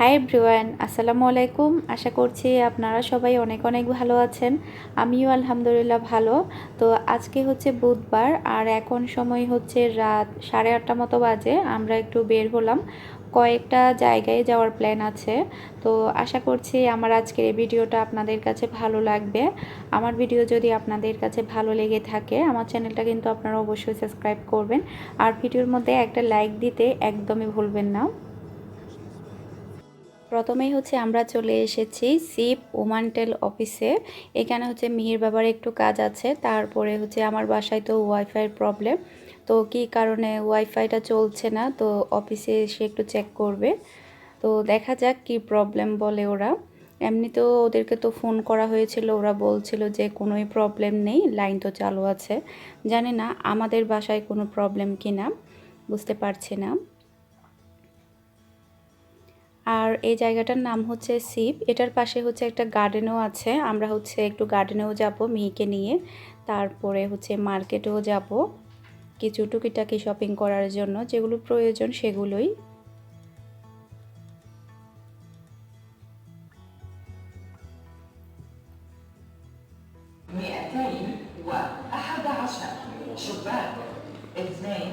High ব্রিওয়ান আসসালামু আলাইকুম। আশা করছি আপনারা সবাই অনেক অনেক ভালো আছেন। আমিও আলহামদুলিল্লাহ ভালো। তো আজকে হচ্ছে বুধবার আর এখন সময় হচ্ছে রাত সাড়ে আটটা মতো বাজে। আমরা একটু বের হলাম। কয়েকটা জায়গায় যাওয়ার প্ল্যান আছে। তো আশা করছি আমার আজকের এই ভিডিওটা আপনাদের কাছে ভালো লাগবে। আমার ভিডিও যদি আপনাদের কাছে ভালো লেগে থাকে, আমার চ্যানেলটা কিন্তু আপনারা অবশ্যই সাবস্ক্রাইব করবেন। আর ভিডিওর মধ্যে একটা লাইক দিতে একদমই ভুলবেন না। প্রথমেই হচ্ছে আমরা চলে এসেছি সিপ ওমানটেল অফিসে। এখানে হচ্ছে মিহির বাবার একটু কাজ আছে, তারপরে হচ্ছে আমার বাসায় তো ওয়াইফাইয়ের প্রবলেম তো কি কারণে ওয়াইফাইটা চলছে না, তো অফিসে এসে একটু চেক করবে। তো দেখা যাক কি প্রবলেম বলে ওরা। এমনিতেও ওদেরকে তো ফোন করা হয়েছিল, ওরা বলছিল যে কোনোই প্রবলেম নেই লাইন তো চালু আছে। জানি না আমাদের বাসায় কোনো প্রবলেম কি না বুঝতে পারছি না। আর এই জায়গাটার নাম হচ্ছে সিপ এটার পাশে হচ্ছে একটা গার্ডেনও আছে আমরা হচ্ছে একটু গার্ডেনেও যাব মিহিকে নিয়ে তারপরে হচ্ছে মার্কেটেও যাব কিছু টুকিটাকি শপিং করার জন্য যেগুলো প্রয়োজন সেগুলোই مئتين وأحد عشر شباك اثنين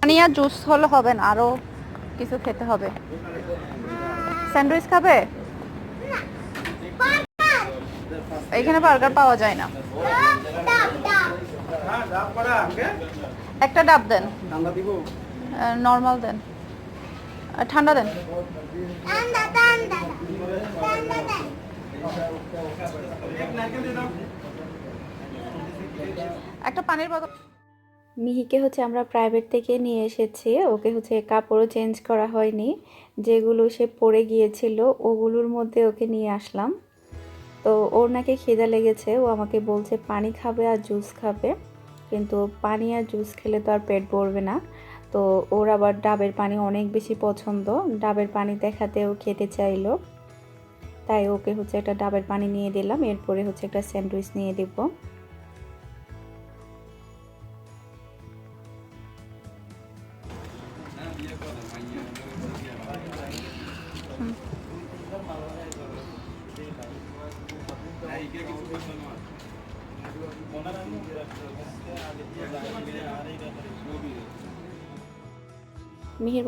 পানি আর জুস হলে হবে না আরও কিছু খেতে হবে। স্যান্ডউইচ খাবে? এখানে বার্গার পাওয়া যায় না। একটা ডাব দেন। ঠান্ডা নর্মাল দেন। ঠান্ডা দেন। Tanda, tanda, tanda, tanda. একটা পানির বোতল মিহিকে হচ্ছে আমরা প্রাইভেট থেকে নিয়ে এসেছি, ওকে হচ্ছে কাপড়ও চেঞ্জ করা হয়নি, যেগুলো সে পরে গিয়েছিল ওগুলোর মধ্যে ওকে নিয়ে আসলাম। তো ওর নাকি খিদা লেগেছে, ও আমাকে বলছে পানি খাবে আর জুস খাবে, কিন্তু পানি আর জুস খেলে তো আর পেট ভরবে না। তো ওর আবার ডাবের পানি অনেক বেশি পছন্দ, ডাবের পানি দেখাতে ও খেতে চাইলো। তাই ওকে হচ্ছে একটা ডাবের পানি নিয়ে দিলাম, এরপরে হচ্ছে একটা স্যান্ডউইচ নিয়ে দেবো।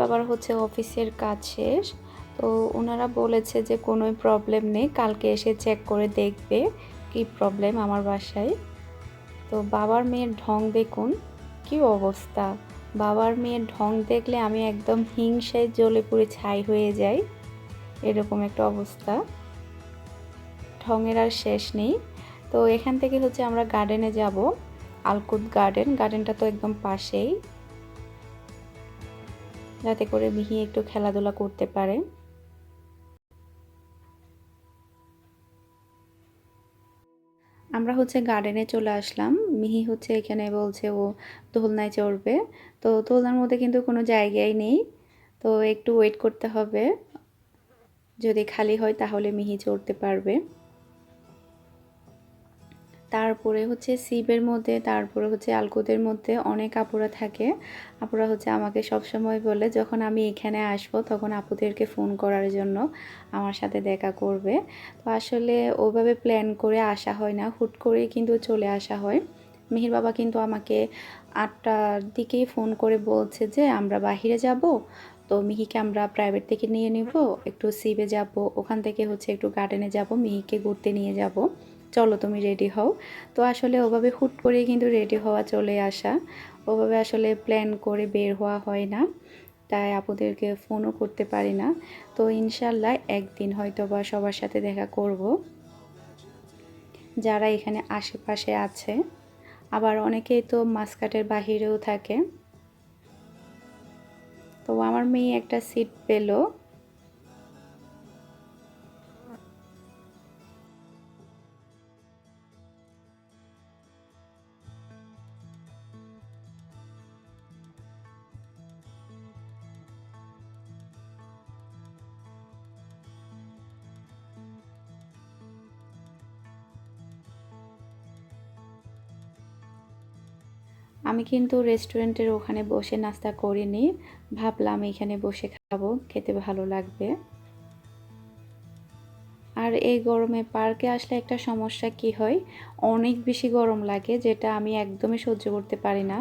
বাবার হচ্ছে অফিসের কাজ শেষ। তো ওনারা বলেছে যে কোনো প্রবলেম নেই, কালকে এসে চেক করে দেখবে কি প্রবলেম আমার বাসায়। তো বাবার মেয়ের ঢং দেখুন, কি অবস্থা। বাবার মেয়ের ঢং দেখলে আমি একদম হিংসায় জ্বলে পুড়ে ছাই হয়ে যাই, এরকম একটা অবস্থা। ঢঙের আর শেষ নেই। তো এখান থেকে হচ্ছে আমরা গার্ডেনে যাব, আলকুদ গার্ডেন গার্ডেনটা তো একদম পাশেই। যাতে করে মিহি একটু খেলাধুলা করতে পারে। আমরা হচ্ছে গার্ডেনে চলে আসলাম। মিহি হচ্ছে এখানে বলছে ও দোলনায় চড়বে। তো দোলনার মধ্যে কিন্তু কোনো জায়গাই নেই। তো একটু ওয়েট করতে হবে। যদি খালি হয় তাহলে মিহি চড়তে পারবে। তারপরে হচ্ছে সিবের মধ্যে, তারপরে হচ্ছে আলকুদের মধ্যে অনেক আপুরা থাকে। আপুরা হচ্ছে আমাকে সব সময় বলে, যখন আমি এখানে আসব, তখন আপুদেরকে ফোন করার জন্য আমার সাথে দেখা করবে। তো আসলে ওইভাবে প্ল্যান করে আসা হয় না। হুট করেই কিন্তু চলে আসা হয়। মিহির বাবা কিন্তু আমাকে আটটার দিকেই ফোন করে বলছে যে, আমরা বাহিরে যাব, তো মিহিকে আমরা প্রাইভেট থেকে নিয়ে নিব, একটু সিবে যাব, ওখান থেকে হচ্ছে একটু গার্ডেনে যাব, মিহিকে ঘুরতে নিয়ে যাব। চলো তুমি রেডি হও। তো আসলে ওভাবে হুট করে কিন্তু রেডি হওয়া চলে আসা। ওভাবে আসলে প্ল্যান করে বের হওয়া হয় না। তাই আপুদেরকে ফোনও করতে পারি না। তো ইনশাল্লাহ একদিন হয়তো বা সবার সাথে দেখা করব। যারা এখানে আশেপাশে আছে। আবার অনেকেই তো মাসকাটের বাহিরেও থাকে। তো আমার মেয়ে একটা সিট পেল। আমি কিন্তু রেস্টুরেন্টের ওখানে বসে নাস্তা করিনি। ভাবলাম এখানে বসে খাব, খেতে ভালো লাগবে। আর এই গরমে পার্কে আসলে একটা সমস্যা কি হয়? অনেক বেশি গরম লাগে, যেটা আমি একদমই সহ্য করতে পারি না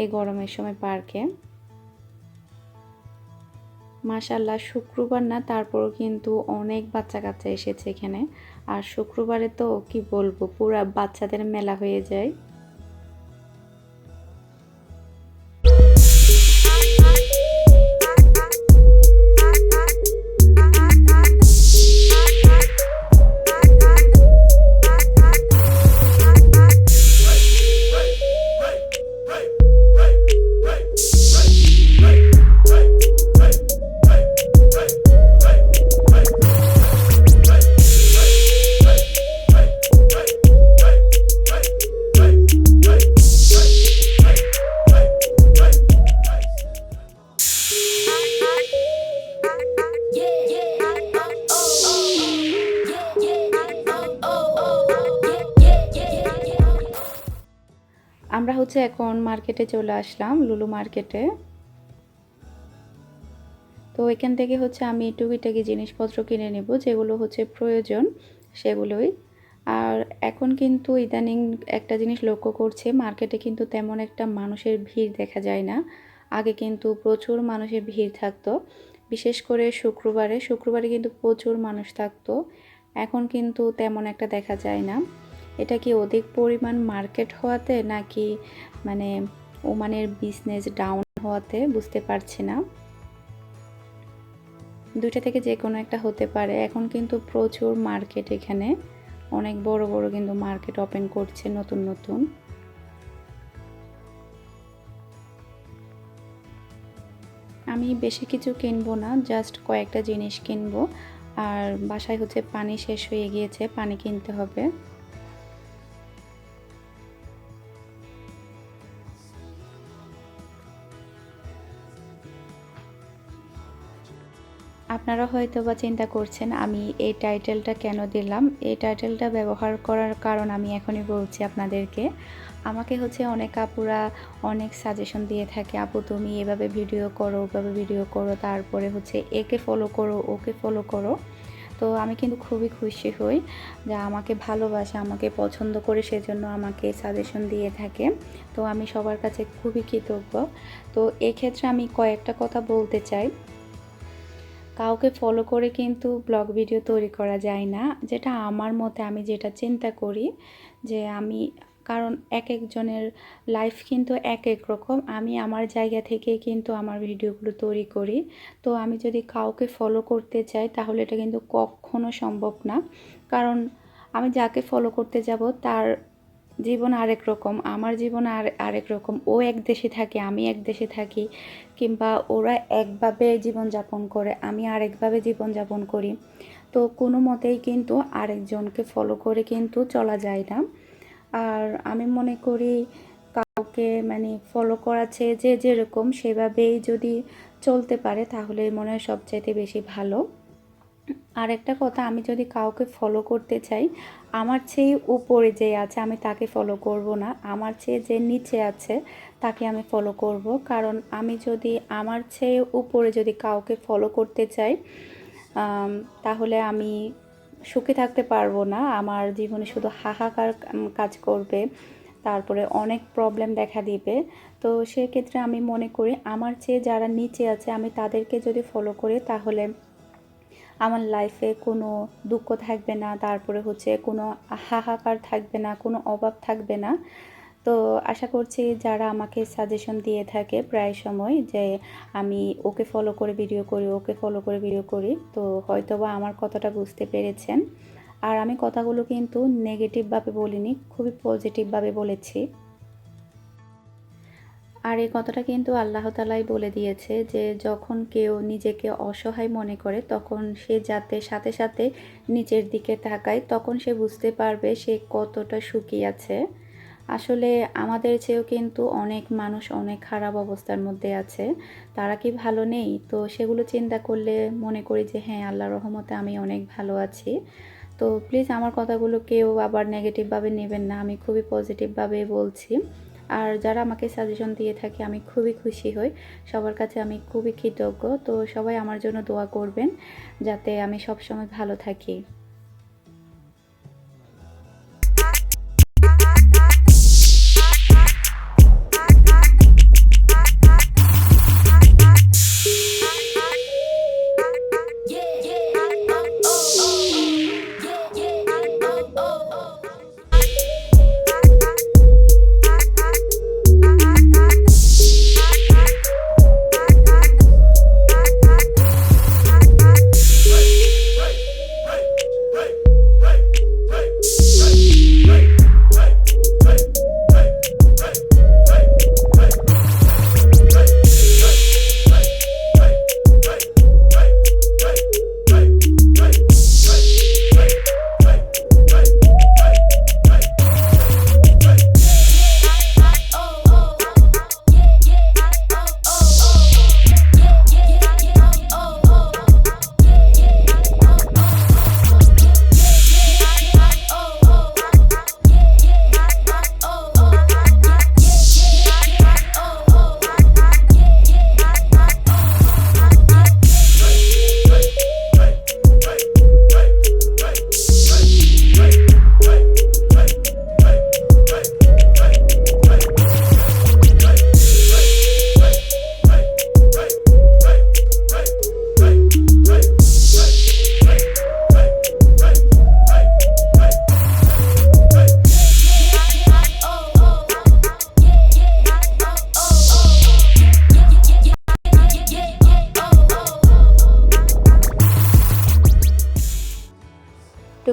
এই গরমের সময় পার্কে। মাশাল্লাহ শুক্রবার না, তারপরও কিন্তু অনেক বাচ্চা কাচ্চা এসেছে এখানে। আর শুক্রবারে তো কি বলব, পুরা বাচ্চাদের মেলা হয়ে যায়। আমরা হচ্ছে এখন মার্কেটে চলে আসলাম লুলু মার্কেটে তো এখান থেকে হচ্ছে আমি টুকিটাকি জিনিসপত্র কিনে নেব, যেগুলো হচ্ছে প্রয়োজন সেগুলোই। আর এখন কিন্তু ইদানিং একটা জিনিস লক্ষ্য করছে মার্কেটে কিন্তু তেমন একটা মানুষের ভিড় দেখা যায় না। আগে কিন্তু প্রচুর মানুষের ভিড় থাকতো, বিশেষ করে শুক্রবারে। শুক্রবারে কিন্তু প্রচুর মানুষ থাকতো, এখন কিন্তু তেমন একটা দেখা যায় না। এটা কি অধিক পরিমাণ মার্কেট হওয়াতে নাকি মানে ওমানের বিজনেস ডাউন হওয়াতে বুঝতে পারছি না। দুইটা থেকে যে কোনো একটা হতে পারে। এখন কিন্তু প্রচুর মার্কেট এখানে। অনেক বড় বড় কিন্তু মার্কেট ওপেন করছে নতুন নতুন। আমি বেশি কিছু কিনবো না জাস্ট কয়েকটা জিনিস কিনবো। আর বাসায় হচ্ছে পানি শেষ হয়ে গিয়েছে, পানি কিনতে হবে। আপনারা হয়তো বা চিন্তা করছেন, আমি এই টাইটেলটা কেন দিলাম? এই টাইটেলটা ব্যবহার করার কারণ আমি এখনই বলছি আপনাদেরকে। আমাকে হচ্ছে অনেক আপুরা অনেক সাজেশন দিয়ে থাকে, আপু, তুমি এভাবে ভিডিও করো, ওভাবে ভিডিও করো, তারপরে হচ্ছে একে ফলো করো, ওকে ফলো করো। তো আমি কিন্তু খুবই খুশি হই যে আমাকে ভালোবাসে, আমাকে পছন্দ করে সেজন্য আমাকে সাজেশন দিয়ে থাকে। তো আমি সবার কাছে খুবই কৃতজ্ঞ। তো এক্ষেত্রে আমি কয়েকটা কথা বলতে চাই। কাউকে ফলো করে কিন্তু ব্লগ ভিডিও তৈরি করা যায় না। যেটা আমার মতে আমি যেটা চিন্তা করি যে আমি, কারণ এক একজনের লাইফ কিন্তু এক এক রকম। আমি আমার জায়গা থেকে কিন্তু আমার ভিডিওগুলো তৈরি করি। তো আমি যদি কাউকে ফলো করতে চাই, তাহলে এটা কিন্তু কখনো সম্ভব না। কারণ আমি যাকে ফলো করতে যাব, তার জীবন আরেক রকম, আমার জীবন আর আরেক রকম, ও এক দেশে থাকে, আমি এক দেশে থাকি, কিংবা ওরা একভাবে জীবনযাপন করে, আমি আরেকভাবে জীবনযাপন করি। তো কোনো মতেই কিন্তু আরেকজনকে ফলো করে কিন্তু চলা যায় না। আর আমি মনে করি কাউকে মানে ফলো করাচ্ছে যে যেরকম, সেভাবেই যদি চলতে পারে, তাহলে মনে হয় সবচাইতে বেশি ভালো। আর একটা কথা, আমি যদি কাউকে ফলো করতে চাই, আমার চেয়ে উপরে যে আছে, আমি তাকে ফলো করব না। আমার চেয়ে যে নিচে আছে, তাকে আমি ফলো করব। কারণ আমি যদি, আমার চেয়ে উপরে যদি কাউকে ফলো করতে চাই তাহলে আমি সুখে থাকতে পারব না। আমার জীবনে শুধু হাহাকার কাজ করবে, তারপরে অনেক প্রবলেম দেখা দিবে। তো সেক্ষেত্রে আমি মনে করি, আমার চেয়ে যারা নিচে আছে, আমি তাদেরকে যদি ফলো করি, তাহলে আমার লাইফে কোনো দুঃখ থাকবে না, তারপরে হচ্ছে কোনো হাহাকার থাকবে না, কোনো অভাব থাকবে না। তো আশা করছি যারা আমাকে সাজেশন দিয়ে থাকে প্রায় সময় যে আমি ওকে ফলো করে ভিডিও করি, ওকে ফলো করে ভিডিও করি, তো হয়তোবা আমার কথাটা বুঝতে পেরেছেন। আর আমি কথাগুলো কিন্তু নেগেটিভভাবে বলিনি, খুবই পজিটিভভাবে বলেছি। আর এই কথাটা কিন্তু আল্লাহ তালাই বলে দিয়েছে যে যখন কেউ নিজেকে অসহায় মনে করে, তখন সে যাতে সাথে সাথে নিচের দিকে তাকায়, তখন সে বুঝতে পারবে সে কতটা সুখী আছে। আসলে আমাদের চেয়েও কিন্তু অনেক মানুষ অনেক খারাপ অবস্থার মধ্যে আছে। তারা কি ভালো নেই? তো সেগুলো চিন্তা করলে মনে করি যে হ্যাঁ আল্লাহ রহমতে আমি অনেক ভালো আছি। তো প্লিজ আমার কথাগুলো কেউ আবার নেগেটিভভাবে নেবেন না। আমি খুবই পজিটিভভাবে বলছি। আর যারা আমাকে সাজেশন দিয়ে থাকে, আমি খুবই খুশি হই। সবার কাছে আমি খুবই কৃতজ্ঞ। তো সবাই আমার জন্য দোয়া করবেন, যাতে আমি সবসময় ভালো থাকি।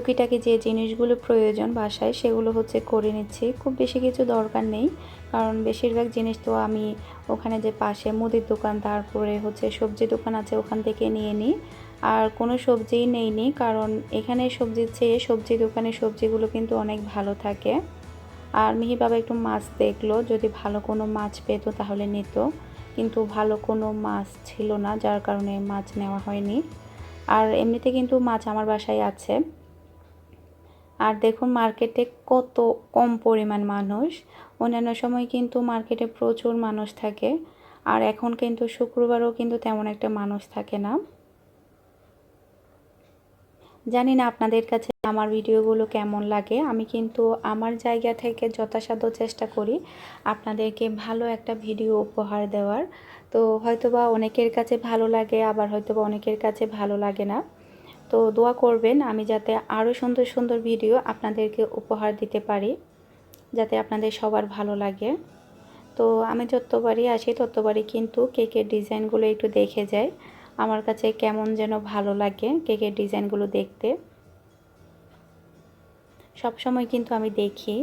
টুকিটাকি যে জিনিসগুলো প্রয়োজন বাসায়, সেগুলো হচ্ছে করে নিচ্ছি। খুব বেশি কিছু দরকার নেই, কারণ বেশিরভাগ জিনিস তো আমি ওখানে যে পাশে মুদির দোকান, তারপরে হচ্ছে সবজি দোকান আছে ওখান থেকে নিয়ে নিই। আর কোনো সবজিই নেইনি কারণ এখানে সবজির চেয়ে সবজি দোকানে সবজিগুলো কিন্তু অনেক ভালো থাকে। আর মিহি বাবা একটু মাছ দেখল, যদি ভালো কোনো মাছ পেতো তাহলে নিত, কিন্তু ভালো কোনো মাছ ছিল না, যার কারণে মাছ নেওয়া হয়নি। আর এমনিতে কিন্তু মাছ আমার বাসায় আছে। আর দেখুন মার্কেটে কত কম পরিমাণ মানুষ। অন্যান্য সময় কিন্তু মার্কেটে প্রচুর মানুষ থাকে। আর এখন কিন্তু শুক্রবারও কিন্তু তেমন একটা মানুষ থাকে না। জানি না আপনাদের কাছে আমার ভিডিওগুলো কেমন লাগে। আমি কিন্তু আমার জায়গা থেকে যথাসাধ্য চেষ্টা করি আপনাদেরকে ভালো একটা ভিডিও উপহার দেওয়ার। তো হয়তোবা অনেকের কাছে ভালো লাগে, আবার হয়তোবা অনেকের কাছে ভালো লাগে না। তো দোয়া করবেন আমি যাতে আরও সুন্দর সুন্দর ভিডিও আপনাদেরকে উপহার দিতে পারি, যাতে আপনাদের সবার ভালো লাগে। তো আমি যতবারই আসি ততবারই কিন্তু কেকের ডিজাইনগুলো একটু দেখে যাই। আমার কাছে কেমন যেন ভালো লাগে কেকের ডিজাইনগুলো দেখতে। সব সময় কিন্তু আমি দেখি।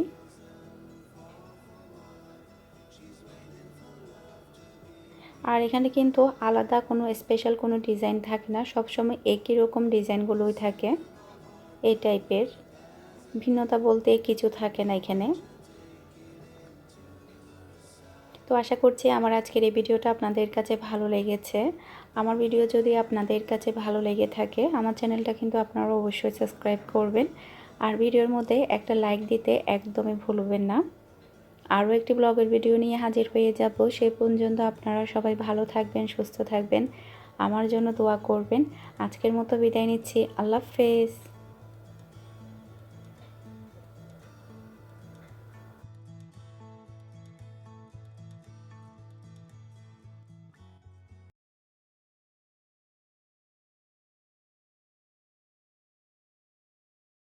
আর এখানে কিন্তু আলাদা কোনো স্পেশাল কোনো ডিজাইন থাকে না, সবসময় একই রকম ডিজাইনগুলোই থাকে এই টাইপের ভিন্নতা বলতে কিছু থাকে না এখানে। তো আশা করছি আমার আজকের এই ভিডিওটা আপনাদের কাছে ভালো লেগেছে। আমার ভিডিও যদি আপনাদের কাছে ভালো লেগে থাকে, আমার চ্যানেলটা কিন্তু আপনারা অবশ্যই সাবস্ক্রাইব করবেন। আর ভিডিওর মধ্যে একটা লাইক দিতে একদমই ভুলবেন না। আরও একটি ব্লগের ভিডিও নিয়ে হাজির হয়ে যাব। সে পর্যন্ত আপনারা সবাই ভালো থাকবেন, সুস্থ থাকবেন। আমার জন্য দোয়া করবেন। আজকের মতো বিদায় নিচ্ছি। আল্লাহ হাফেজ।